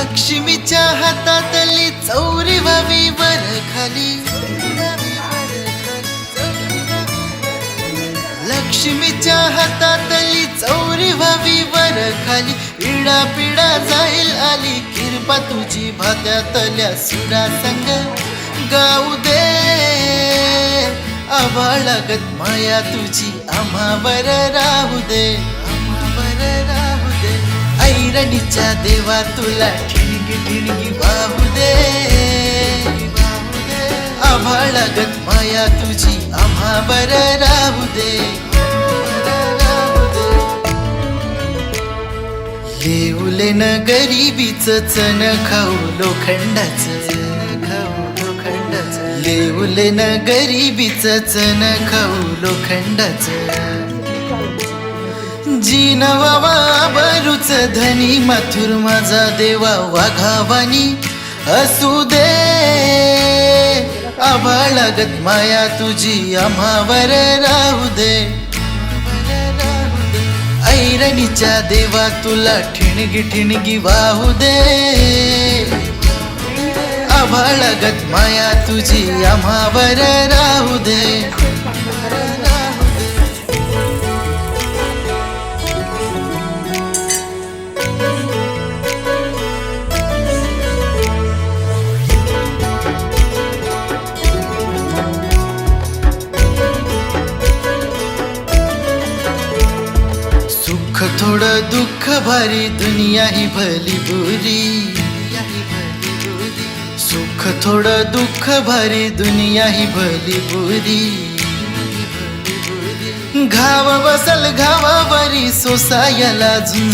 लक्ष्मीच्या हातातली चौरी व्हावी वर खाली लक्ष्मीच्या हातातली चौरी व्हावी वर खाली पिडा पिडा जाईल आली किरपा तुझी भात्यातल्या सुरा संग. गाऊ दे आभाळागत माया तुझी आम्हावर राहू दे आम्हावर राहू दे. ऐरणीच्या देवा तुला ठिणगी ठिणगी वाहू दे. वाहू आभाळागत माया तुझी आम्हा बर राहू दे. देऊले न गरिबीच चण खाऊ लोखंडाच. खाऊ लोखंडाच लेवले न गरिबीच चण खाऊ लोखंडाच. जी नवा धनी मथुर माझा देवा वाघावानी. असू दे आभाळागत माया तुझी आम्हावर राहू दे. ऐरणीच्या देवा तुला ठिणगी ठिणगी वाहू दे. आभाळागत माया तुझी आम्हावर राहू सुख थोडं दुःख भारी दुनिया ही भली बुरी. सुख थोडं दुःख भारी दुनिया ही भली बुरी. घाव बसल घावावरी सोसायला झुंज